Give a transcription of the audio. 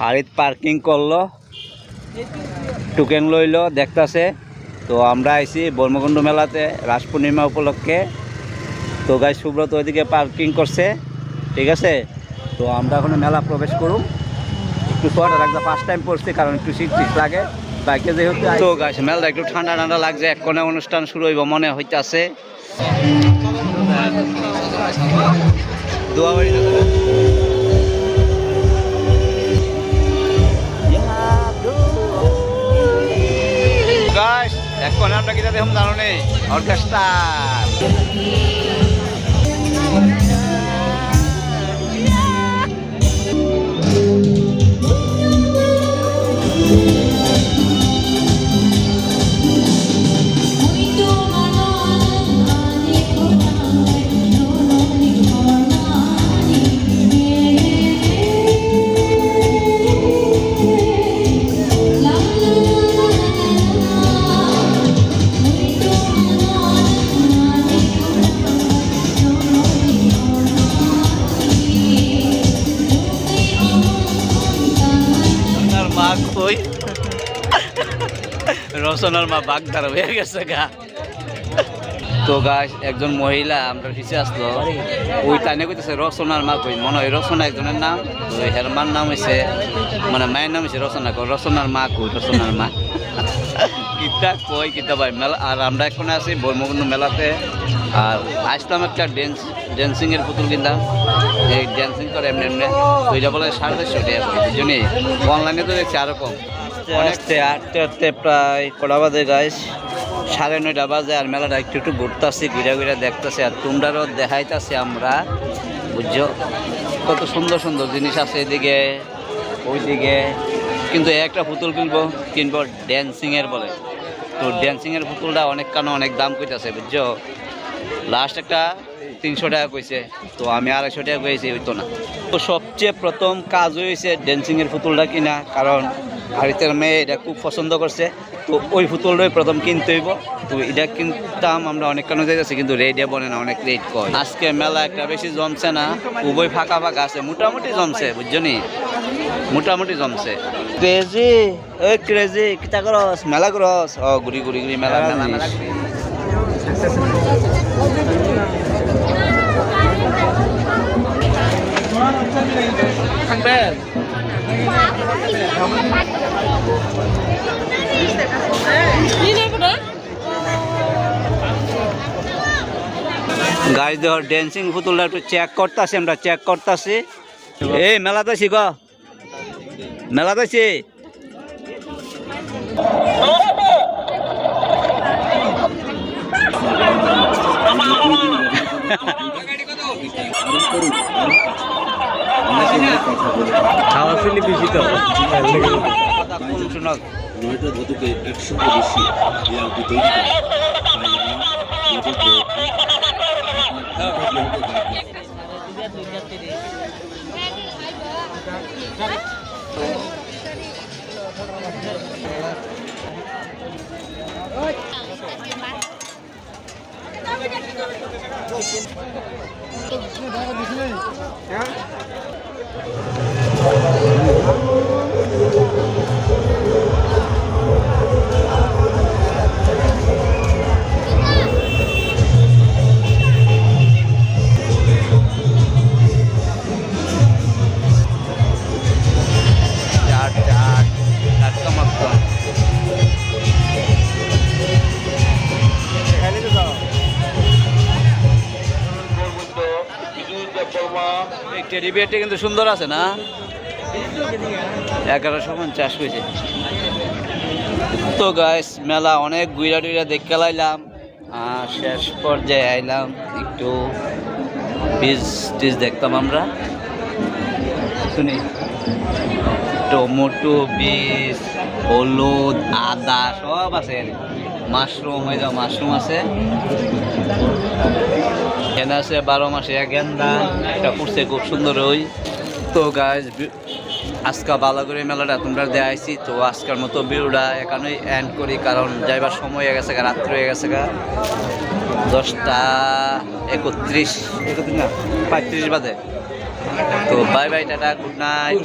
হাড়িত parking করল, token লইলো, দেখতাছে। তো আমরা আইছি বর্মকুণ্ড মেলাতে, রাস পূর্ণিমা উপলক্ষে। তো গাই সুব্রত ওইদিকে পার্কিং করছে, ঠিক আছে? তো আমরা এখন মেলা প্রবেশ করুম। একটু শর্ট লাগছে ফার্স্ট টাইম পড়ছি, কারণ একটু শীত শীত লাগে। বাইকে যেহেতু তো গাছ মেলাটা একটু ঠান্ডা ঠান্ডা লাগছে, এক কোণে অনুষ্ঠান শুরু হইব মনে হইতাছে। দোয়া Orgastar! কই? রসনার মা বাগদার হয়ে গেছে গা। তো গাছ একজন মহিলা আমরা পিছিয়ে আসলো। ওই টাইনে কইতেছে রসনার মা কই? মনে হয় রসনা একজনের নাম। তো হের নাম হয়েছে মানে মায়ের নাম হয়েছে রসনা কই রসনার মা কই? রসনার মা। কিতা কই, কিতা ভাই, মেলা আর আমরা এখন আছি বর্মকুণ্ড মেলাতে। আর আসলাম একটা ড্যান্স ড্যান্সিং এর পুতুল কিনলাম। এই ড্যান্সিং করে এমনি এমনি এটা বলে সাড়ে চারশো টাকা অনলাইনে তো দেখছি আরও কম। আস্তে আটতে আটতে প্রায় কটা বাজে গাইস সাড়ে নয়টা বাজে আর মেলাটা একটু একটু ঘুরতেছি, ঘুরে ঘুরে দেখতেছি আর তোমরারও দেখাইতেছি আমরা। বুঝছ? কত সুন্দর সুন্দর জিনিস আছে এদিকে, ওইদিকে। কিন্তু একটা পুতুল কিনবো কিনবো ড্যান্সিংয়ের বলে। তো ড্যান্সিংয়ের পুতুলটা অনেক কানো অনেক দাম কইতাছে, বুঝছ? লাস্ট একটা তিনশো টাকা কইছে। তো আমি আড়াইশো টাকা কইছি হইতো না। তো সবচেয়ে প্রথম কাজ হয়েছে ড্যান্সিংয়ের পুতুলটা কিনা কারণ হারিতের মেয়ে এটা খুব পছন্দ করছে। তো ওই পুতুলটাই প্রথম কিনতে হইব। তো এটা কিনতাম আমরা অনেক কারণে যাইতেছি কিন্তু রেডে বনে না অনেক রেট কয়। আজকে মেলা একটা বেশি জমছে না উভয় ফাঁকা ফাঁকা আছে মোটামুটি জমছে বুঝছ নি? মোটামুটি জমছে। ক্রেজি ওই ক্রেজি কিতা করস? মেলা করস? ও ঘুরি ঘুরি ঘুরি মেলা মেলা মেলা। গাছ দেহ ড্যান্সিং পুতুলটা একটু চেক করতেছি আমরা চেক করতেছি। এই মেলাতে শিখ মেলাতে খাওয়া ফেলে বেশি তো। নয়টা ধাতুকে মিশিয়ে এই আংটি তৈরি করে ちょっと待って。টেডি বিয়ারটি কিন্তু সুন্দর আছে না? এগারোশো পঞ্চাশ হয়েছে তো গাইস মেলা অনেক গুইরা টুইরা দেখে লাইলাম শেষ পর্যায়ে আইলাম একটু বীজ টিজ দেখতাম আমরা। শুনি। টমেটো বীজ হলুদ, আদা সব আছে মাশরুম হয়ে যে মাশরুম আছে। এখানে আছে বারো মাসে এক গেন্দা, এটা করছে খুব সুন্দর ওই। তো গাছ আজকা ভালো করে মেলাটা তোমরা দেখাইছি। তো আজকের মতো ভিডিওটা এখানেই এন্ড করি, কারণ যাইবার সময় হয়ে গেছে গা, রাত্র হয়ে গেছে গা। দশটা একত্রিশ একত্রিশ না, পঁয়ত্রিশ বাদে তো bye bye ta-ta good night